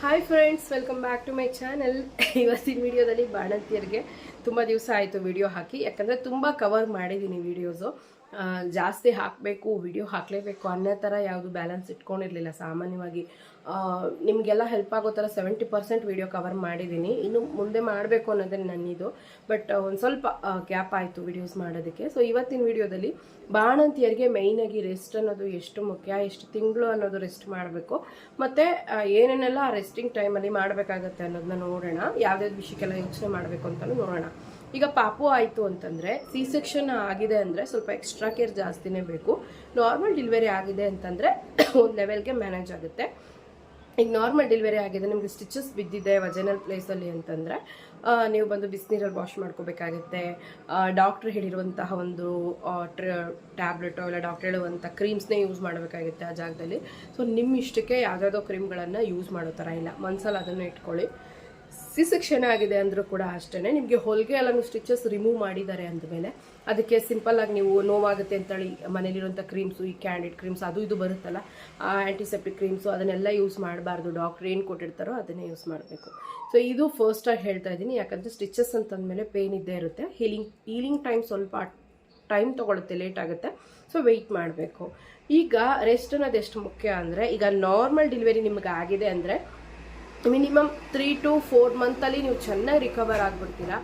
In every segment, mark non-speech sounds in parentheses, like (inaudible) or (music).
Hi friends welcome back to my channel ಇವತ್ತಿನ ವಿಡಿಯೋದಲ್ಲಿ ಬಾಣಂತಿಯರಿಗೆ ತುಂಬ ದಿವಸ ಆಯಿತು ವಿಡಿಯೋ ಹಾಕಿ, ಯಾಕಂದರೆ ತುಂಬ ಕವರ್ ಮಾಡಿದ್ದೀನಿ ವಿಡಿಯೋಸು ಜಾಸ್ತಿ ಹಾಕಬೇಕು ವಿಡಿಯೋ ಹಾಕಲೇಬೇಕು ಅನ್ನೋ ಥರ ಯಾವುದು ಬ್ಯಾಲೆನ್ಸ್ ಇಟ್ಕೊಂಡಿರಲಿಲ್ಲ. ಸಾಮಾನ್ಯವಾಗಿ ನಿಮಗೆಲ್ಲ ಹೆಲ್ಪ್ ಆಗೋ ಥರ ಸೆವೆಂಟಿ ಪರ್ಸೆಂಟ್ ವಿಡಿಯೋ ಕವರ್ ಮಾಡಿದ್ದೀನಿ. ಇನ್ನು ಮುಂದೆ ಮಾಡಬೇಕು ಅನ್ನೋದೇ ನನ್ನಿದು. ಬಟ್ ಒಂದು ಸ್ವಲ್ಪ ಗ್ಯಾಪ್ ಆಯಿತು ವಿಡಿಯೋಸ್ ಮಾಡೋದಕ್ಕೆ. ಸೊ ಇವತ್ತಿನ ವಿಡಿಯೋದಲ್ಲಿ ಬಾಣಂತಿಯರಿಗೆ ಮೇಯ್ನಾಗಿ ರೆಸ್ಟ್ ಅನ್ನೋದು ಎಷ್ಟು ಮುಖ್ಯ, ಎಷ್ಟು ತಿಂಗಳು ಅನ್ನೋದು ರೆಸ್ಟ್ ಮಾಡಬೇಕು, ಮತ್ತು ಏನೇನೆಲ್ಲ ಆ ರೆಸ್ಟಿಂಗ್ ಟೈಮಲ್ಲಿ ಮಾಡಬೇಕಾಗತ್ತೆ ಅನ್ನೋದನ್ನ ನೋಡೋಣ. ಯಾವ್ದಾವ್ದು ವಿಷಯಕ್ಕೆಲ್ಲ ಯೋಚನೆ ಮಾಡಬೇಕು ಅಂತಲೂ ನೋಡೋಣ. ಈಗ ಪಾಪು ಆಯಿತು ಅಂತಂದರೆ ಸಿ ಸೆಕ್ಷನ್ ಆಗಿದೆ ಅಂದರೆ ಸ್ವಲ್ಪ ಎಕ್ಸ್ಟ್ರಾ ಕೇರ್ ಜಾಸ್ತಿನೇ ಬೇಕು. ನಾರ್ಮಲ್ ಡೆಲಿವರಿ ಆಗಿದೆ ಅಂತಂದರೆ ಒಂದು ಲೆವೆಲ್ಗೆ ಮ್ಯಾನೇಜ್ ಆಗುತ್ತೆ. ಈಗ ನಾರ್ಮಲ್ ಡೆಲಿವರಿ ಆಗಿದೆ, ನಿಮಗೆ ಸ್ಟಿಚಸ್ ಬಿದ್ದಿದೆ ವಜನಲ್ ಪ್ಲೇಸಲ್ಲಿ ಅಂತಂದರೆ ನೀವು ಬಂದು ಬಿಸಿನೀರಲ್ಲಿ ವಾಶ್ ಮಾಡ್ಕೋಬೇಕಾಗುತ್ತೆ. ಡಾಕ್ಟ್ರ್ ಹೇಳಿರುವಂತಹ ಒಂದು ಟ್ಯಾಬ್ಲೆಟೋ ಇಲ್ಲ ಡಾಕ್ಟ್ರ್ ಹೇಳುವಂಥ ಕ್ರೀಮ್ಸ್ನೇ ಯೂಸ್ ಮಾಡಬೇಕಾಗುತ್ತೆ ಆ ಜಾಗದಲ್ಲಿ. ಸೊ ನಿಮ್ಮ ಇಷ್ಟಕ್ಕೆ ಯಾವುದಾದ್ರೂ ಕ್ರೀಮ್ಗಳನ್ನು ಯೂಸ್ ಮಾಡೋ ಥರ ಇಲ್ಲ. ಮನ್ಸಲ್ಲಿ ಅದನ್ನು ಇಟ್ಕೊಳ್ಳಿ. ಸಿ ಆಗಿದೆ ಅಂದರೂ ಕೂಡ ಅಷ್ಟೇ ನಿಮಗೆ ಹೊಲಿಗೆ ಎಲ್ಲನೂ ಸ್ಟಿಚಸ್ ರಿಮೂವ್ ಮಾಡಿದ್ದಾರೆ ಅಂದಮೇಲೆ ಅದಕ್ಕೆ ಸಿಂಪಲ್ ಆಗಿ ನೀವು ನೋವಾಗುತ್ತೆ ಅಂತೇಳಿ ಮನೇಲಿರುವಂಥ ಕ್ರೀಮ್ಸು ಈ ಕ್ಯಾಂಡಿಡ್ ಕ್ರೀಮ್ಸ್ ಅದು ಇದು ಬರುತ್ತಲ್ಲ ಆ್ಯಂಟಿಸೆಪ್ಟಿಕ್ ಕ್ರೀಮ್ಸು ಅದನ್ನೆಲ್ಲ ಯೂಸ್ ಮಾಡಬಾರ್ದು. ಡಾಕ್ಟ್ರ್ ಏನು ಕೊಟ್ಟಿರ್ತಾರೋ ಅದನ್ನೇ ಯೂಸ್ ಮಾಡಬೇಕು. ಸೊ ಇದು ಫಸ್ಟಾಗಿ ಹೇಳ್ತಾ ಇದ್ದೀನಿ. ಯಾಕಂದರೆ ಸ್ಟಿಚಸ್ ಅಂತಂದಮೇಲೆ ಪೇನ್ ಇದ್ದೇ ಇರುತ್ತೆ. ಹೀಲಿಂಗ್ ಹೀಲಿಂಗ್ ಟೈಮ್ ಸ್ವಲ್ಪ ಟೈಮ್ ತೊಗೊಳುತ್ತೆ ಲೇಟ್ ಆಗುತ್ತೆ. ಸೊ ವೆಯ್ಟ್ ಮಾಡಬೇಕು. ಈಗ ರೆಸ್ಟ್ ಅನ್ನೋದು ಎಷ್ಟು ಮುಖ್ಯ ಅಂದರೆ, ಈಗ ನಾರ್ಮಲ್ ಡೆಲಿವರಿ ನಿಮ್ಗೆ ಆಗಿದೆ ಅಂದರೆ ಮಿನಿಮಮ್ ತ್ರೀ ಟು ಫೋರ್ ಮಂತಲ್ಲಿ ನೀವು ಚೆನ್ನಾಗಿ ರಿಕವರ್ ಆಗಿಬಿಡ್ತೀರಾ.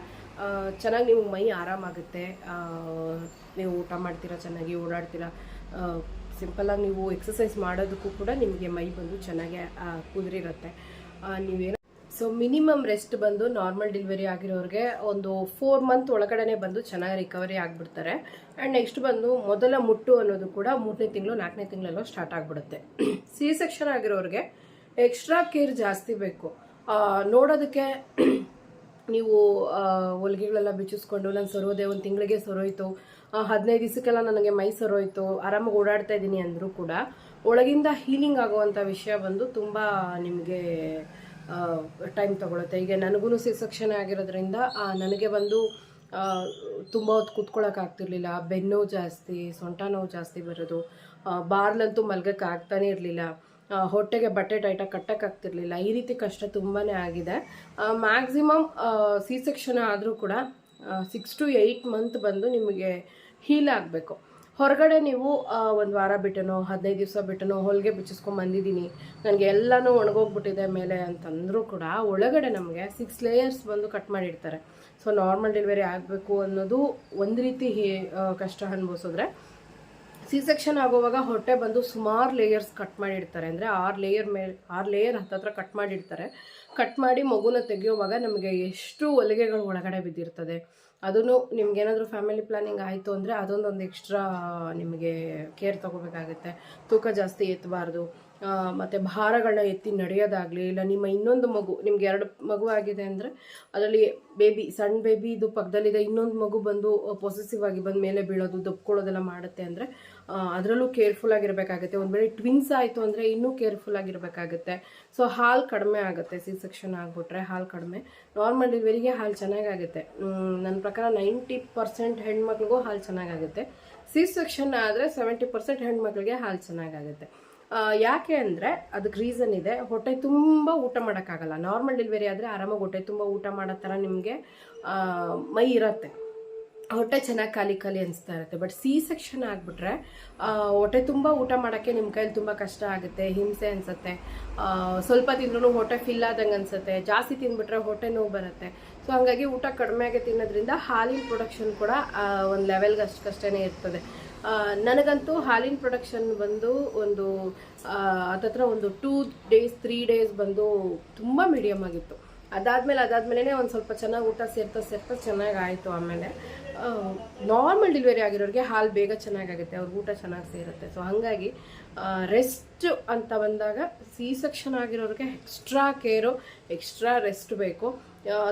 ಚೆನ್ನಾಗಿ ನೀವು ಮೈ ಆರಾಮಾಗುತ್ತೆ. ನೀವು ಊಟ ಮಾಡ್ತೀರಾ, ಚೆನ್ನಾಗಿ ಓಡಾಡ್ತೀರಾ. ಸಿಂಪಲ್ಲಾಗಿ ನೀವು ಎಕ್ಸಸೈಸ್ ಮಾಡೋದಕ್ಕೂ ಕೂಡ ನಿಮಗೆ ಮೈ ಬಂದು ಚೆನ್ನಾಗಿ ಕುದುರಿರುತ್ತೆ. ನೀವೇನು ಸೊ ಮಿನಿಮಮ್ ರೆಸ್ಟ್ ಬಂದು ನಾರ್ಮಲ್ ಡೆಲಿವರಿ ಆಗಿರೋರಿಗೆ ಒಂದು ಫೋರ್ ಮಂತ್ ಒಳಗಡೆ ಬಂದು ಚೆನ್ನಾಗಿ ರಿಕವರಿ ಆಗಿಬಿಡ್ತಾರೆ. ಆ್ಯಂಡ್ ನೆಕ್ಸ್ಟ್ ಬಂದು ಮೊದಲ ಮುಟ್ಟು ಅನ್ನೋದು ಕೂಡ ಮೂರನೇ ತಿಂಗಳು ನಾಲ್ಕನೇ ತಿಂಗಳಲ್ಲೋ ಸ್ಟಾರ್ಟ್ ಆಗಿಬಿಡುತ್ತೆ. ಸಿ ಸೆಕ್ಷನ್ ಆಗಿರೋರಿಗೆ ಎಕ್ಸ್ಟ್ರಾ ಕೇರ್ ಜಾಸ್ತಿ ಬೇಕು. ನೋಡೋದಕ್ಕೆ (clears throat) ನೀವು ಹೊಲಿಗೆಗಳೆಲ್ಲ ಬಿಚ್ಚಿಸ್ಕೊಂಡು ನಾನು ಸರೋದೆ ಒಂದು ತಿಂಗಳಿಗೆ ಸರೋಯ್ತು. ಹದಿನೈದು ದಿವಸಕ್ಕೆಲ್ಲ ನನಗೆ ಮೈ ಸರೋಯ್ತು. ಆರಾಮಾಗಿ ಓಡಾಡ್ತಾ ಇದ್ದೀನಿ ಅಂದರೂ ಕೂಡ ಒಳಗಿಂದ ಹೀಲಿಂಗ್ ಆಗುವಂಥ ವಿಷಯ ಬಂದು ತುಂಬ ನಿಮಗೆ ಟೈಮ್ ತಗೊಳುತ್ತೆ. ಈಗ ನನಗೂ ಸಿ ಸೆಕ್ಷನ್ ಆಗಿರೋದ್ರಿಂದ ನನಗೆ ಬಂದು ತುಂಬ ಹೊತ್ತು ಕೂತ್ಕೊಳ್ಳೋಕೆ ಆಗ್ತಿರ್ಲಿಲ್ಲ. ಜಾಸ್ತಿ, ಸೊಂಟ ನೋವು ಜಾಸ್ತಿ ಬರೋದು. ಬಾರ್ಲಂತೂ ಮಲ್ಗಕ್ಕೆ ಆಗ್ತಾನೇ ಇರಲಿಲ್ಲ. ಹೊಟ್ಟೆಗೆ ಬಟ್ಟೆ ಟೈಟಾಗಿ ಕಟ್ಟೋಕ್ಕಾಗ್ತಿರ್ಲಿಲ್ಲ. ಈ ರೀತಿ ಕಷ್ಟ ತುಂಬಾ ಆಗಿದೆ. ಮ್ಯಾಕ್ಸಿಮಮ್ ಸಿ ಸೆಕ್ಷನ್ ಆದರೂ ಕೂಡ ಸಿಕ್ಸ್ ಟು ಏಯ್ಟ್ ಮಂತ್ ಬಂದು ನಿಮಗೆ ಹೀಲ್ ಆಗಬೇಕು. ಹೊರಗಡೆ ನೀವು ಒಂದು ವಾರ ಬಿಟ್ಟನೋ, ಹದಿನೈದು ದಿವಸ ಬಿಟ್ಟನೋ, ಹೊಲಿಗೆ ಬಿಚ್ಚಿಸ್ಕೊಂಡು ಬಂದಿದ್ದೀನಿ, ನನಗೆ ಎಲ್ಲನೂ ಒಣಗೋಗ್ಬಿಟ್ಟಿದೆ ಮೇಲೆ ಅಂತಂದರೂ ಕೂಡ ಒಳಗಡೆ ನಮಗೆ ಸಿಕ್ಸ್ ಲೇಯರ್ಸ್ ಬಂದು ಕಟ್ ಮಾಡಿರ್ತಾರೆ ಸೊ ನಾರ್ಮಲ್ ಡೆಲಿವರಿ ಆಗಬೇಕು ಅನ್ನೋದು ಒಂದು ರೀತಿ ಕಷ್ಟ ಅನುಭವಿಸಿದ್ರೆ ಸಿ ಸೆಕ್ಷನ್ ಆಗುವಾಗ ಹೊಟ್ಟೆ ಬಂದು ಸುಮಾರು ಲೇಯರ್ಸ್ ಕಟ್ ಮಾಡಿಡ್ತಾರೆ. ಅಂದರೆ ಆರು ಲೇಯರ್ ಮೇಲೆ, ಆರು ಲೇಯರ್ ಹತ್ತತ್ರ ಕಟ್ ಮಾಡಿಡ್ತಾರೆ. ಕಟ್ ಮಾಡಿ ಮಗುನ ತೆಗೆಯುವಾಗ ನಮಗೆ ಎಷ್ಟು ಹೊಲಿಗೆಗಳು ಒಳಗಡೆ ಬಿದ್ದಿರ್ತದೆ. ಅದನ್ನು ನಿಮ್ಗೇನಾದರೂ ಫ್ಯಾಮಿಲಿ ಪ್ಲಾನಿಂಗ್ ಆಯಿತು ಅಂದರೆ ಅದೊಂದೊಂದು ಎಕ್ಸ್ಟ್ರಾ ನಿಮಗೆ ಕೇರ್ ತೊಗೋಬೇಕಾಗುತ್ತೆ. ತೂಕ ಜಾಸ್ತಿ ಎತ್ತಬಾರ್ದು ಮತ್ತು ಭಾರಗಳನ್ನ ಎತ್ತಿ ನಡೆಯೋದಾಗಲಿ, ಇಲ್ಲ ನಿಮ್ಮ ಇನ್ನೊಂದು ಮಗು, ನಿಮ್ಗೆ ಎರಡು ಮಗು ಆಗಿದೆ ಅಂದರೆ ಅದರಲ್ಲಿ ಬೇಬಿ ಸಣ್ಣ ಬೇಬಿ ಇದು ಪಕ್ಕದಲ್ಲಿದೆ ಇನ್ನೊಂದು ಮಗು ಬಂದು ಪೊಸೆಸಿವ್ ಆಗಿ ಬಂದು ಮೇಲೆ ಬೀಳೋದು, ದಬ್ಕೊಳ್ಳೋದೆಲ್ಲ ಮಾಡುತ್ತೆ ಅಂದರೆ ಅದರಲ್ಲೂ ಕೇರ್ಫುಲ್ ಆಗಿರಬೇಕಾಗುತ್ತೆ. ಒಂದು ವೇಳೆ ಟ್ವಿನ್ಸ್ ಆಯಿತು ಅಂದರೆ ಇನ್ನೂ ಕೇರ್ಫುಲ್ ಆಗಿರಬೇಕಾಗುತ್ತೆ. ಸೊ ಹಾಲು ಕಡಿಮೆ ಆಗುತ್ತೆ ಸಿ ಸೆಕ್ಷನ್ ಆಗಿಬಿಟ್ರೆ ಹಾಲು ಕಡಿಮೆ. ನಾರ್ಮಲ್ ಡೆಲಿವರಿಗೆ ಹಾಲು ಚೆನ್ನಾಗಾಗುತ್ತೆ. ನನ್ನ ಪ್ರಕಾರ ನೈಂಟಿ ಪರ್ಸೆಂಟ್ ಹೆಣ್ಮಕ್ಳಿಗೂ ಹಾಲು ಚೆನ್ನಾಗಾಗುತ್ತೆ. ಸಿ ಸೆಕ್ಷನ್ ಆದರೆ ಸೆವೆಂಟಿ ಪರ್ಸೆಂಟ್ ಹೆಣ್ಮಕ್ಳಿಗೆ ಹಾಲು ಚೆನ್ನಾಗಾಗುತ್ತೆ. ಯಾಕೆ ಅಂದರೆ ಅದಕ್ಕೆ ರೀಸನ್ ಇದೆ. ಹೊಟ್ಟೆ ತುಂಬ ಊಟ ಮಾಡೋಕ್ಕಾಗಲ್ಲ. ನಾರ್ಮಲ್ ಡೆಲಿವರಿ ಆದರೆ ಆರಾಮಾಗಿ ಹೊಟ್ಟೆ ತುಂಬ ಊಟ ಮಾಡೋ ಥರ ನಿಮಗೆ ಮೈ ಇರುತ್ತೆ. ಹೊಟ್ಟೆ ಚೆನ್ನಾಗಿ ಖಾಲಿ ಖಾಲಿ ಅನಿಸ್ತಾ ಇರುತ್ತೆ. ಬಟ್ ಸಿ ಸೆಕ್ಷನ್ ಆಗಿಬಿಟ್ರೆ ಹೊಟ್ಟೆ ತುಂಬ ಊಟ ಮಾಡೋಕ್ಕೆ ನಿಮ್ಮ ಕೈಯಲ್ಲಿ ತುಂಬ ಕಷ್ಟ ಆಗುತ್ತೆ, ಹಿಂಸೆ ಅನಿಸುತ್ತೆ. ಸ್ವಲ್ಪ ತಿಂದ್ರೂ ಹೊಟ್ಟೆ ಫಿಲ್ ಆದಂಗೆ ಅನಿಸುತ್ತೆ. ಜಾಸ್ತಿ ತಿಂದ್ಬಿಟ್ರೆ ಹೊಟ್ಟೆ ನೋವು ಬರುತ್ತೆ. ಸೊ ಹಾಗಾಗಿ ಊಟ ಕಡಿಮೆ ಆಗಿ ತಿನ್ನೋದ್ರಿಂದ ಹಾಲಿನ ಪ್ರೊಡಕ್ಷನ್ ಕೂಡ ಒಂದು ಲೆವೆಲ್ಗೆ ಅಷ್ಟಕ್ಕಷ್ಟೇ ಇರ್ತದೆ. ನನಗಂತೂ ಹಾಲಿನ ಪ್ರೊಡಕ್ಷನ್ ಬಂದು ಒಂದು ಅದತ್ರ ಒಂದು ಟೂ ಡೇಸ್ ತ್ರೀ ಡೇಸ್ ಬಂದು ತುಂಬ ಮೀಡಿಯಮ್ ಆಗಿತ್ತು. ಅದಾದ್ಮೇಲೆ ಅದಾದಮೇಲೆ ಒಂದು ಸ್ವಲ್ಪ ಚೆನ್ನಾಗಿ ಊಟ ಸೇರ್ತಾ ಸೇರ್ತಾ ಚೆನ್ನಾಗಿ ಆಯಿತು ಆಮೇಲೆ. ನಾರ್ಮಲ್ ಡೆಲಿವರಿ ಆಗಿರೋರಿಗೆ ಹಾಲು ಬೇಗ ಚೆನ್ನಾಗಾಗುತ್ತೆ, ಅವ್ರಿಗೆ ಊಟ ಚೆನ್ನಾಗಿ ಸೇರುತ್ತೆ. ಸೊ ಹಾಗಾಗಿ ರೆಸ್ಟ್ ಅಂತ ಬಂದಾಗ ಸಿ ಸೆಕ್ಷನ್ ಆಗಿರೋರಿಗೆ ಎಕ್ಸ್ಟ್ರಾ ಕೇರು ಎಕ್ಸ್ಟ್ರಾ ರೆಸ್ಟ್ ಬೇಕು.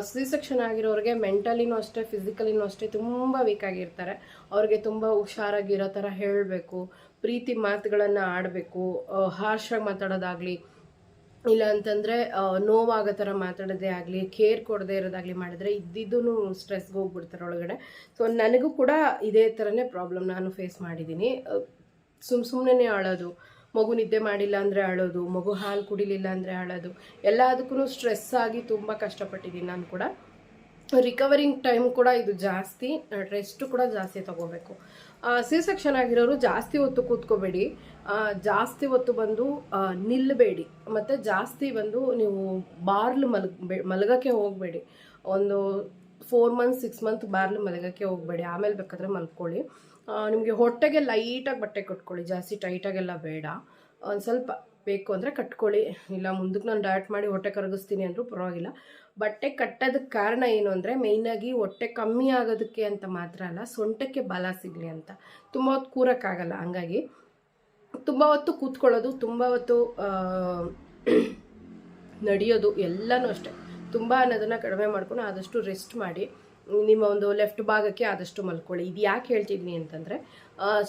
ಸಿ ಸೆಕ್ಷನ್ ಆಗಿರೋರಿಗೆ ಮೆಂಟಲಿನೂ ಅಷ್ಟೇ ಫಿಸಿಕಲಿನೂ ಅಷ್ಟೇ ತುಂಬ ವೀಕ್ ಆಗಿರ್ತಾರೆ. ಅವ್ರಿಗೆ ತುಂಬ ಹುಷಾರಾಗಿರೋ ಥರ ಹೇಳಬೇಕು, ಪ್ರೀತಿ ಮಾತುಗಳನ್ನು ಆಡಬೇಕು ಹಾರ್ಷಾಗಿ ಮಾತಾಡೋದಾಗಲಿ, ಇಲ್ಲ ಅಂತಂದರೆ ನೋವಾಗೋ ಥರ ಮಾತಾಡೋದೇ ಆಗಲಿ ಕೇರ್ ಕೊಡದೇ ಇರೋದಾಗಲಿ ಮಾಡಿದ್ರೆ ಇದ್ದಿದ್ದೂ ಸ್ಟ್ರೆಸ್ಗೆ ಹೋಗ್ಬಿಡ್ತಾರೆ ಒಳಗಡೆ. ಸೊ ನನಗೂ ಕೂಡ ಇದೇ ಥರನೇ ಪ್ರಾಬ್ಲಮ್ ನಾನು ಫೇಸ್ ಮಾಡಿದ್ದೀನಿ. ಸುಮ್ಮ ಸುಮ್ಮನೆ ಅಳೋದು ಮಗು ನಿದ್ದೆ ಮಾಡಿಲ್ಲ ಅಂದರೆ ಅಳೋದು, ಮಗು ಹಾಲು ಕುಡಿಲಿಲ್ಲ ಅಂದರೆ ಅಳೋದು ಎಲ್ಲದಕ್ಕೂ ಸ್ಟ್ರೆಸ್ ಆಗಿ ತುಂಬ ಕಷ್ಟಪಟ್ಟಿದ್ದೀನಿ ನಾನು ಕೂಡ. ರಿಕವರಿಂಗ್ ಟೈಮ್ ಕೂಡ ಇದು ಜಾಸ್ತಿ ರೆಸ್ಟ್ ಕೂಡ ಜಾಸ್ತಿ ತಗೋಬೇಕು. ಸಿ ಸೆಕ್ಷನ್ ಆಗಿರೋರು ಜಾಸ್ತಿ ಹೊತ್ತು ಕೂತ್ಕೋಬೇಡಿ. ಜಾಸ್ತಿ ಹೊತ್ತು ಬಂದು ನಿಲ್ಲಬೇಡಿ ಮತ್ತು ಜಾಸ್ತಿ ಬಂದು ನೀವು ಬಾರ್ಲು ಮಲಗ ಮಲಗಕ್ಕೆ ಹೋಗಬೇಡಿ. ಒಂದು ಫೋರ್ ಮಂತ್ ಸಿಕ್ಸ್ ಮಂತ್ ಬಾರ್ಲು ಮಲಗಕ್ಕೆ ಹೋಗಬೇಡಿ. ಆಮೇಲೆ ಬೇಕಾದ್ರೆ ಮಲ್ಕೊಳ್ಳಿ. ನಿಮಗೆ ಹೊಟ್ಟೆಗೆ ಲೈಟಾಗಿ ಬಟ್ಟೆ ಕಟ್ಕೊಳ್ಳಿ, ಜಾಸ್ತಿ ಟೈಟಾಗೆಲ್ಲ ಬೇಡ. ಒಂದು ಸ್ವಲ್ಪ ಬೇಕು ಅಂದರೆ ಕಟ್ಕೊಳ್ಳಿ. ಇಲ್ಲ, ಮುಂದಕ್ಕೆ ನಾನು ಡಯಟ್ ಮಾಡಿ ಹೊಟ್ಟೆ ಕರಗಿಸ್ತೀನಿ ಅಂದರೂ ಪರವಾಗಿಲ್ಲ. ಬಟ್ಟೆ ಕಟ್ಟೋದಕ್ಕೆ ಕಾರಣ ಏನು ಅಂದರೆ ಮೇಯ್ನಾಗಿ ಹೊಟ್ಟೆ ಕಮ್ಮಿ ಆಗೋದಕ್ಕೆ ಅಂತ ಮಾತ್ರ ಅಲ್ಲ, ಸೊಂಟಕ್ಕೆ ಬಲ ಸಿಗಲಿ ಅಂತ. ತುಂಬ ಹೊತ್ತು ಕೂರೋಕ್ಕಾಗಲ್ಲ, ಹಂಗಾಗಿ ತುಂಬ ಹೊತ್ತು ಕೂತ್ಕೊಳ್ಳೋದು, ತುಂಬ ಹೊತ್ತು (clears throat) ನಡೆಯೋದು ಎಲ್ಲನೂ ಅಷ್ಟೇ. ತುಂಬ ಅನ್ನೋದನ್ನು ಕಡಿಮೆ ಮಾಡ್ಕೊಂಡು ಆದಷ್ಟು ರೆಸ್ಟ್ ಮಾಡಿ. ನಿಮ್ಮ ಒಂದು ಲೆಫ್ಟ್ ಭಾಗಕ್ಕೆ ಆದಷ್ಟು ಮಲ್ಕೊಳ್ಳಿ. ಇದು ಯಾಕೆ ಹೇಳ್ತಿದ್ದೀನಿ ಅಂತಂದರೆ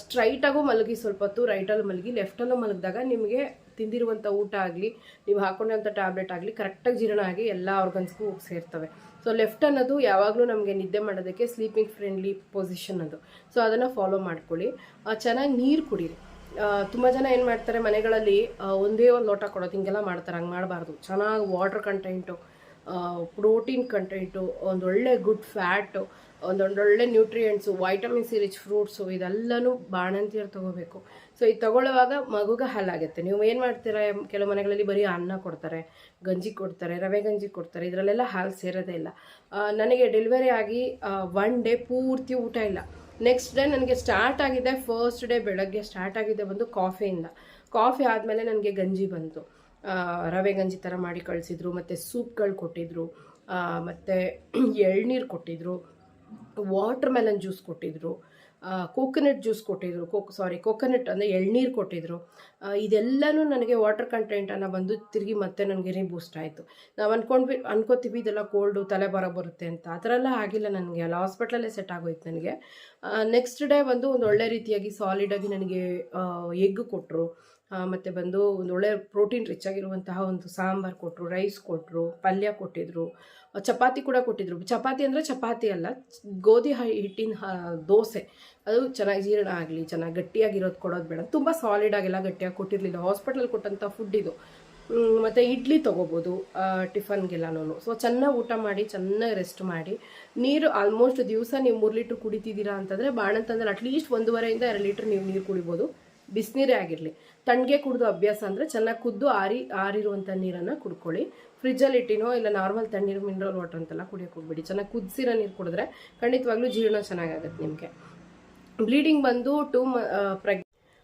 ಸ್ಟ್ರೈಟಾಗೂ ಮಲಗಿ ಸ್ವಲ್ಪ ಹೊತ್ತು ರೈಟಲ್ಲೂ ಮಲಗಿ ಲೆಫ್ಟಲ್ಲೂ ಮಲಗಿದಾಗ ನಿಮಗೆ ತಿಂದಿರುವಂಥ ಊಟ ಆಗಲಿ, ನೀವು ಹಾಕೊಂಡಂಥ ಟ್ಯಾಬ್ಲೆಟ್ ಆಗಲಿ ಕರೆಕ್ಟಾಗಿ ಜೀರ್ಣ ಆಗಿ ಎಲ್ಲ ಆರ್ಗನ್ಸ್ಗೂ ಸೇರ್ತವೆ. ಸೊ ಲೆಫ್ಟ್ ಅನ್ನೋದು ಯಾವಾಗಲೂ ನಮಗೆ ನಿದ್ದೆ ಮಾಡೋದಕ್ಕೆ ಸ್ಲೀಪಿಂಗ್ ಫ್ರೆಂಡ್ಲಿ ಪೊಸಿಷನ್ ಅದು. ಸೊ ಅದನ್ನು ಫಾಲೋ ಮಾಡ್ಕೊಳ್ಳಿ. ಚೆನ್ನಾಗಿ ನೀರು ಕುಡೀರಿ. ತುಂಬ ಜನ ಏನು ಮಾಡ್ತಾರೆ ಮನೆಗಳಲ್ಲಿ ಒಂದೇ ಒಂದು ಲೋಟ ಕೊಡೋದು, ಹಿಂಗೆಲ್ಲ ಮಾಡ್ತಾರೆ, ಹಂಗೆ ಮಾಡಬಾರ್ದು. ಚೆನ್ನಾಗಿ ವಾಟ್ರ್ ಕಂಟೆಂಟು ಪ್ರೋಟೀನ್ ಕಂಟೆಂಟು, ಒಂದೊಳ್ಳೆ good fat ಒಂದೊಂದೊಳ್ಳೆ nutrients, vitamin C rich fruits, ಇದೆಲ್ಲನೂ ಬಾಣಂತಿಯರು ತಗೋಬೇಕು. ಸೊ ಇದು ತಗೊಳ್ಳುವಾಗ ಮಗುಗೆ ಹಾಲಾಗುತ್ತೆ ನೀವು ಏನು ಮಾಡ್ತೀರಾ, ಕೆಲವು ಮನೆಗಳಲ್ಲಿ ಬರೀ ಅನ್ನ ಕೊಡ್ತಾರೆ, ಗಂಜಿ ಕೊಡ್ತಾರೆ, ರವೆ ಗಂಜಿ ಕೊಡ್ತಾರೆ, ಇದರಲ್ಲೆಲ್ಲ ಹಾಲು ಸೇರೋದೇ ಇಲ್ಲ. ನನಗೆ ಡೆಲಿವರಿ ಆಗಿ ಒನ್ ಡೇ ಪೂರ್ತಿ ಊಟ ಇಲ್ಲ. ನೆಕ್ಸ್ಟ್ ಡೇ ನನಗೆ ಸ್ಟಾರ್ಟ್ ಆಗಿದೆ, ಫಸ್ಟ್ ಡೇ ಬೆಳಗ್ಗೆ ಸ್ಟಾರ್ಟ್ ಆಗಿದೆ ಬಂದು ಕಾಫಿಯಿಂದ. ಕಾಫಿ ಆದಮೇಲೆ ನನಗೆ ಗಂಜಿ ಬಂತು. ರವೆ ಗಂಜಿ ಥರ ಮಾಡಿ ಕಳಿಸಿದ್ರು ಮತ್ತು ಸೂಪ್ಗಳು ಕೊಟ್ಟಿದ್ರು ಮತ್ತು ಎಳ್ನೀರು ಕೊಟ್ಟಿದ್ರು ವಾಟರ್ ಮೆಲನ್ ಜ್ಯೂಸ್ ಕೊಟ್ಟಿದ್ರು ಕೋಕೋನಟ್ ಜ್ಯೂಸ್ ಕೊಟ್ಟಿದ್ರು ಕೋಕ್ ಸಾರಿ ಕೋಕೋನಟ್ ಅಂದರೆ ಎಳ್ನೀರು ಕೊಟ್ಟಿದ್ರು. ಆ, ಇದೆಲ್ಲನೂ ನನಗೆ ವಾಟರ್ ಕಂಟೆಂಟನ್ನು ಬಂದು ತಿರುಗಿ ಮತ್ತೆ ನನಗೆ ರೀಬೂಸ್ಟ್ ಆಯಿತು. ನಾವು ಅಂದ್ಕೊಂಡ್ವಿ ಅನ್ಕೋತೀವಿ ಇದೆಲ್ಲ ಕೋಲ್ಡು ತಲೆ ಬರ ಬರುತ್ತೆ ಅಂತ. ಆ ಥರ ಎಲ್ಲ ಆಗಿಲ್ಲ ನನಗೆ. ಅಲ್ಲ ಹಾಸ್ಪಿಟ್ಲಲ್ಲೇ ಸೆಟ್ ಆಗೋಯ್ತು ನನಗೆ. ನೆಕ್ಸ್ಟ್ ಡೇ ಬಂದು ಒಂದು ಒಳ್ಳೆ ರೀತಿಯಾಗಿ ಸಾಲಿಡಾಗಿ ನನಗೆ ಎಗ್ ಕೊಟ್ಟರು ಮತ್ತು ಬಂದು ಒಂದು ಒಳ್ಳೆ ಪ್ರೋಟೀನ್ ರಿಚ್ ಆಗಿರುವಂತಹ ಒಂದು ಸಾಂಬಾರು ಕೊಟ್ಟರು ರೈಸ್ ಕೊಟ್ಟರು ಪಲ್ಯ ಕೊಟ್ಟಿದ್ರು ಚಪಾತಿ ಕೂಡ ಕೊಟ್ಟಿದ್ರು. ಚಪಾತಿ ಅಂದರೆ ಚಪಾತಿ ಅಲ್ಲ, ಗೋಧಿ ಹಿಟ್ಟಿನ ದೋಸೆ. ಅದು ಚೆನ್ನಾಗಿ ಜೀರ್ಣ ಆಗಲಿ, ಚೆನ್ನಾಗಿ ಗಟ್ಟಿಯಾಗಿರೋದು ಕೊಡೋದು ಬೇಡ. ತುಂಬ ಸಾಲಿಡ್ ಆಗಿಲ್ಲ ಗಟ್ಟಿಯಾಗಿ ಕೊಟ್ಟಿರಲಿಲ್ಲ. ಹಾಸ್ಪಿಟಲ್ ಕೊಟ್ಟಂಥ ಫುಡ್ ಇದು. ಮತ್ತು ಇಡ್ಲಿ ತೊಗೋಬೋದು ಟಿಫನ್ಗೆಲ್ಲನೂ ಸೊ ಚೆನ್ನಾಗಿ ಊಟ ಮಾಡಿ, ಚೆನ್ನಾಗಿ ರೆಸ್ಟ್ ಮಾಡಿ. ನೀರು ಆಲ್ಮೋಸ್ಟ್ ದಿವಸ ನೀವು ಮೂರು ಲೀಟ್ರ್ ಕುಡಿತಿದ್ದೀರಾ ಅಂತಂದರೆ, ಬಾಣಂತಂದ್ರೆ ಅಟ್ಲೀಸ್ಟ್ ಒಂದೂವರೆಯಿಂದ ಎರಡು ಲೀಟ್ರ್ ನೀವು ನೀರು ಕುಡಿಬೋದು. ಬಿಸಿನೀರೇ ಆಗಿರಲಿ. ತಣ್ಣಗೆ ಕುಡಿದು ಅಭ್ಯಾಸ ಅಂದರೆ ಚೆನ್ನಾಗಿ ಕುದ್ದು ಆರಿ ಆರಿರುವಂಥ ನೀರನ್ನು ಕುಡ್ಕೊಳ್ಳಿ. ಫ್ರಿಜ್ಜಲ್ಲಿ ಇಟ್ಟಿನೋ ಇಲ್ಲ ನಾರ್ಮಲ್ ತಣ್ಣೀರು ಮಿನರಲ್ ವಾಟರ್ ಅಂತೆಲ್ಲ ಕುಡಿಯೋಕೆ ಹೋಗ್ಬೇಡಿ. ಚೆನ್ನಾಗಿ ಕುದಿಸಿರೋ ನೀರು ಕುಡಿದ್ರೆ ಖಂಡಿತವಾಗ್ಲೂ ಜೀರ್ಣ ಚೆನ್ನಾಗಾಗುತ್ತೆ ನಿಮಗೆ. ಬ್ಲೀಡಿಂಗ್ ಬಂದು ಟೂ ಮ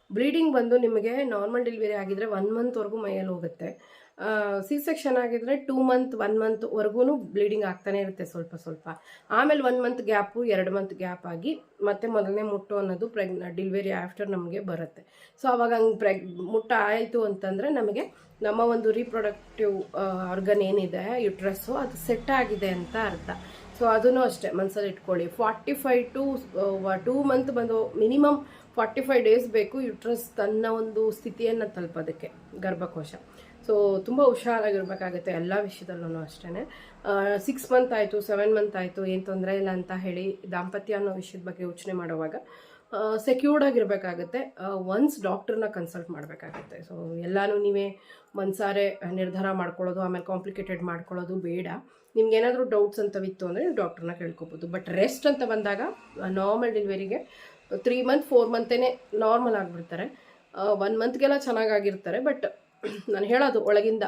ಬ್ಲೀಡಿಂಗ್ ಬಂದು ನಿಮಗೆ ನಾರ್ಮಲ್ ಡೆಲಿವರಿ ಆಗಿದ್ರೆ ಒನ್ ಮಂತ್ವರೆಗೂ ಮೈಯಲ್ಲಿ ಹೋಗುತ್ತೆ. ಸಿ ಸೆಕ್ಷನ್ ಆಗಿದ್ರೆ ಟೂ ಮಂತ್ ಒನ್ ಮಂತ್ವರೆಗೂ ಬ್ಲೀಡಿಂಗ್ ಆಗ್ತಾನೆ ಇರುತ್ತೆ ಸ್ವಲ್ಪ ಸ್ವಲ್ಪ. ಆಮೇಲೆ ಒನ್ ಮಂತ್ ಗ್ಯಾಪು ಎರಡು ಮಂತ್ ಗ್ಯಾಪ್ ಆಗಿ ಮತ್ತೆ ಮೊದಲನೇ ಮುಟ್ಟು ಅನ್ನೋದು ಪ್ರೆಗ್ ಡೆಲಿವರಿ ಆಫ್ಟರ್ ನಮಗೆ ಬರುತ್ತೆ. ಸೊ ಅವಾಗ ಹಂಗೆ ಪ್ರೆಗ್ ಮುಟ್ಟ ಆಯಿತು ಅಂತಂದರೆ ನಮಗೆ ನಮ್ಮ ಒಂದು ರೀಪ್ರೊಡಕ್ಟಿವ್ ಆರ್ಗನ್ ಏನಿದೆ ಯುಟ್ರಸ್ಸು ಅದು ಸೆಟ್ ಆಗಿದೆ ಅಂತ ಅರ್ಥ. ಸೊ ಅದನ್ನು ಅಷ್ಟೇ ಮನಸ್ಸಲ್ಲಿ ಇಟ್ಕೊಳ್ಳಿ. Forty five to two month ಬಂದು ಮಿನಿಮಮ್ ಫಾರ್ಟಿ ಫೈವ್ ಡೇಸ್ ಬೇಕು ಯುಟ್ರಸ್ ತನ್ನ ಒಂದು ಸ್ಥಿತಿಯನ್ನು ತಲುಪೋದಕ್ಕೆ, ಗರ್ಭಕೋಶ. ಸೊ ತುಂಬ ಹುಷಾರಾಗಿರ್ಬೇಕಾಗುತ್ತೆ ಎಲ್ಲ ವಿಷಯದಲ್ಲೂ ಅಷ್ಟೇ ಸಿಕ್ಸ್ ಮಂತ್ ಆಯಿತು ಸೆವೆನ್ ಮಂತ್ ಆಯಿತು, ಏನು ತೊಂದರೆ ಇಲ್ಲ ಅಂತ ಹೇಳಿ ದಾಂಪತ್ಯ ಅನ್ನೋ ವಿಷಯದ ಬಗ್ಗೆ ಯೋಚನೆ ಮಾಡುವಾಗ ಸೆಕ್ಯೂರ್ಡ್ ಆಗಿರಬೇಕಾಗುತ್ತೆ. ಒನ್ಸ್ ಡಾಕ್ಟ್ರನ್ನ ಕನ್ಸಲ್ಟ್ ಮಾಡಬೇಕಾಗತ್ತೆ. ಸೊ ಎಲ್ಲನೂ ನೀವೇ ಮನ್ಸಾರೆ ನಿರ್ಧಾರ ಮಾಡ್ಕೊಳ್ಳೋದು, ಆಮೇಲೆ ಕಾಂಪ್ಲಿಕೇಟೆಡ್ ಮಾಡ್ಕೊಳ್ಳೋದು ಬೇಡ. ನಿಮ್ಗೆ ಏನಾದರೂ ಡೌಟ್ಸ್ ಅಂತವಿತ್ತು ಅಂದರೆ ನೀವು ಡಾಕ್ಟ್ರನ್ನ ಕೇಳ್ಕೊಬೋದು. ಬಟ್ ರೆಸ್ಟ್ ಅಂತ ಬಂದಾಗ ನಾರ್ಮಲ್ ಡೆಲಿವರಿಗೆ ತ್ರೀ ಮಂತ್ ಫೋರ್ ಮಂತೇ ನಾರ್ಮಲ್ ಆಗಿಬಿಡ್ತಾರೆ. ಒನ್ ಮಂತ್ಗೆಲ್ಲ ಚೆನ್ನಾಗಾಗಿರ್ತಾರೆ ಬಟ್ ನಾನು ಹೇಳೋದು ಒಳಗಿಂದ.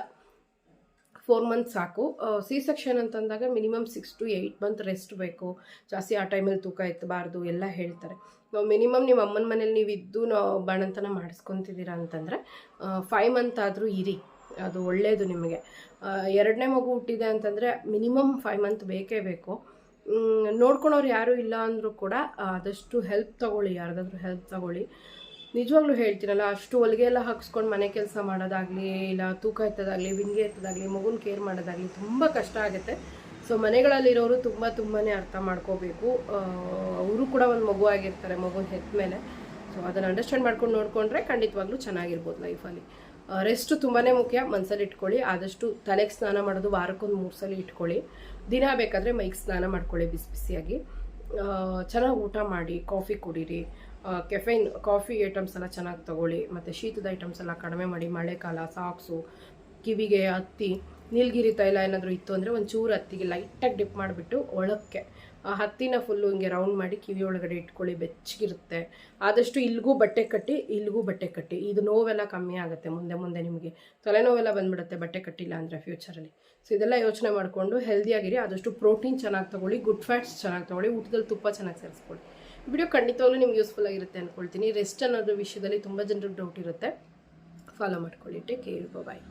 ಫೋರ್ ಮಂತ್ ಸಾಕು. ಸಿ ಸೆಕ್ಷನ್ ಅಂತಂದಾಗ minimum six to eight month rest ಬೇಕು. ಜಾಸ್ತಿ ಆ ಟೈಮಲ್ಲಿ ತೂಕ ಎತ್ತಬಾರ್ದು, ಎಲ್ಲ ಹೇಳ್ತಾರೆ. ನಾವು ಮಿನಿಮಮ್ ನಿಮ್ಮ ಅಮ್ಮನ ಮನೇಲಿ ನೀವು ಇದ್ದು ನಾವು ಬಾಣಂತನ ಮಾಡಿಸ್ಕೊತಿದ್ದೀರಾ ಅಂತಂದರೆ ಫೈವ್ ಮಂತ್ ಆದರೂ ಇರಿ. ಅದು ಒಳ್ಳೆಯದು ನಿಮಗೆ. ಎರಡನೇ ಮಗು ಹುಟ್ಟಿದೆ ಅಂತಂದರೆ ಮಿನಿಮಮ್ ಫೈವ್ ಮಂತ್ ಬೇಕೇ ಬೇಕು. ನೋಡ್ಕೊಳೋರು ಯಾರೂ ಇಲ್ಲ ಅಂದರೂ ಕೂಡ ಆದಷ್ಟು ಹೆಲ್ಪ್ ತಗೊಳ್ಳಿ, ಯಾರ್ದಾದ್ರೂ ಹೆಲ್ಪ್ ತಗೊಳ್ಳಿ. ನಿಜವಾಗ್ಲೂ ಹೇಳ್ತೀನಲ್ಲ ಅಷ್ಟು ಹೊಲಿಗೆ ಎಲ್ಲ ಹಾಕಿಸ್ಕೊಂಡು ಮನೆ ಕೆಲಸ ಮಾಡೋದಾಗಲಿ, ಇಲ್ಲ ತೂಕ ಎತ್ತೋದಾಗಲಿ ವಿಂಗೆ ಎತ್ತೋದಾಗಲಿ, ಮಗುನ ಕೇರ್ ಮಾಡೋದಾಗಲಿ ತುಂಬ ಕಷ್ಟ ಆಗುತ್ತೆ. ಸೊ ಮನೆಗಳಲ್ಲಿರೋರು ತುಂಬ ತುಂಬಾ ಅರ್ಥ ಮಾಡ್ಕೋಬೇಕು. ಅವರು ಕೂಡ ಒಂದು ಮಗು ಆಗಿರ್ತಾರೆ, ಮಗುನ ಹೆತ್ತ ಮೇಲೆ ಸೊ ಅದನ್ನು ಅಂಡರ್ಸ್ಟ್ಯಾಂಡ್ ಮಾಡ್ಕೊಂಡು ನೋಡಿಕೊಂಡ್ರೆ ಖಂಡಿತವಾಗ್ಲೂ ಚೆನ್ನಾಗಿರ್ಬೋದು ಲೈಫಲ್ಲಿ ರೆಸ್ಟು ತುಂಬಾ ಮುಖ್ಯ. ಮನಸ್ಸಲ್ಲಿ ಇಟ್ಕೊಳ್ಳಿ. ಆದಷ್ಟು ತಲೆಗೆ ಸ್ನಾನ ಮಾಡೋದು ವಾರಕ್ಕೊಂದು ಮೂರು ಸಲ ಇಟ್ಕೊಳ್ಳಿ. ದಿನ ಬೇಕಾದರೆ ಮೈಗೆ ಸ್ನಾನ ಮಾಡ್ಕೊಳ್ಳಿ ಬಿಸಿ ಬಿಸಿಯಾಗಿ. ಚೆನ್ನಾಗಿ ಊಟ ಮಾಡಿ ಕಾಫಿ ಕುಡೀರಿ. ಕೆಫೈನ್ ಕಾಫಿ ಐಟಮ್ಸ್ ಎಲ್ಲ ಚೆನ್ನಾಗಿ ತಗೊಳ್ಳಿ. ಮತ್ತು ಶೀತದ ಐಟಮ್ಸ್ ಎಲ್ಲ ಕಡಿಮೆ ಮಾಡಿ, ಮಳೆಕಾಲ ಸಾಕ್ಸು ಕಿವಿಗೆ ಹತ್ತಿ, ನೀಲಗಿರಿ ತೈಲ ಏನಾದರೂ ಇತ್ತು ಅಂದರೆ ಒಂಚೂರು ಹತ್ತಿಗೆ ಲೈಟಾಗಿ ಡಿಪ್ ಮಾಡಿಬಿಟ್ಟು ಒಳಕ್ಕೆ ಆ ಹತ್ತಿನ ಫುಲ್ಲು ಹಿಂಗೆ ರೌಂಡ್ ಮಾಡಿ ಕಿವಿ ಒಳಗಡೆ ಇಟ್ಕೊಳ್ಳಿ, ಬೆಚ್ಚಗಿರುತ್ತೆ. ಆದಷ್ಟು ಇಲ್ಲಿಗೂ ಬಟ್ಟೆ ಕಟ್ಟಿ ಇಲ್ಲಿಗೂ ಬಟ್ಟೆ ಕಟ್ಟಿ. ಇದು ನೋವೆಲ್ಲ ಕಮ್ಮಿ ಆಗುತ್ತೆ ಮುಂದೆ ಮುಂದೆ ನಿಮಗೆ. ತಲೆನೋವೆಲ್ಲ ಬಂದ್ಬಿಡುತ್ತೆ ಬಟ್ಟೆ ಕಟ್ಟಿಲ್ಲ ಅಂದರೆ ಫ್ಯೂಚರಲ್ಲಿ ಸೊ ಇದೆಲ್ಲ ಯೋಚನೆ ಮಾಡಿಕೊಂಡು ಹೆಲ್ದಿಯಾಗಿರಿ ಆದಷ್ಟು ಪ್ರೋಟೀನ್ ಚೆನ್ನಾಗಿ ತೊಗೊಳ್ಳಿ ಗುಡ್ ಫ್ಯಾಟ್ಸ್ ಚೆನ್ನಾಗಿ ತೊಗೊಳ್ಳಿ, ಊಟದಲ್ಲಿ ತುಪ್ಪ ಚೆನ್ನಾಗಿ ಸೇರಿಸ್ಕೊಳ್ಳಿ. ವಿಡಿಯೋ ಖಂಡಿತವಾಗ್ಲೂ ನಿಮ್ಗೆ ಯೂಸ್ಫುಲ್ ಆಗಿರುತ್ತೆ ಅಂದ್ಕೊಳ್ತೀನಿ ರೆಸ್ಟ್ ಅನ್ನೋದ್ರ ವಿಷಯದಲ್ಲಿ ತುಂಬ ಜನರಿಗೆ ಡೌಟ್ ಇರುತ್ತೆ. ಫಾಲೋ ಮಾಡ್ಕೊಳ್ಳಿ. Take care bye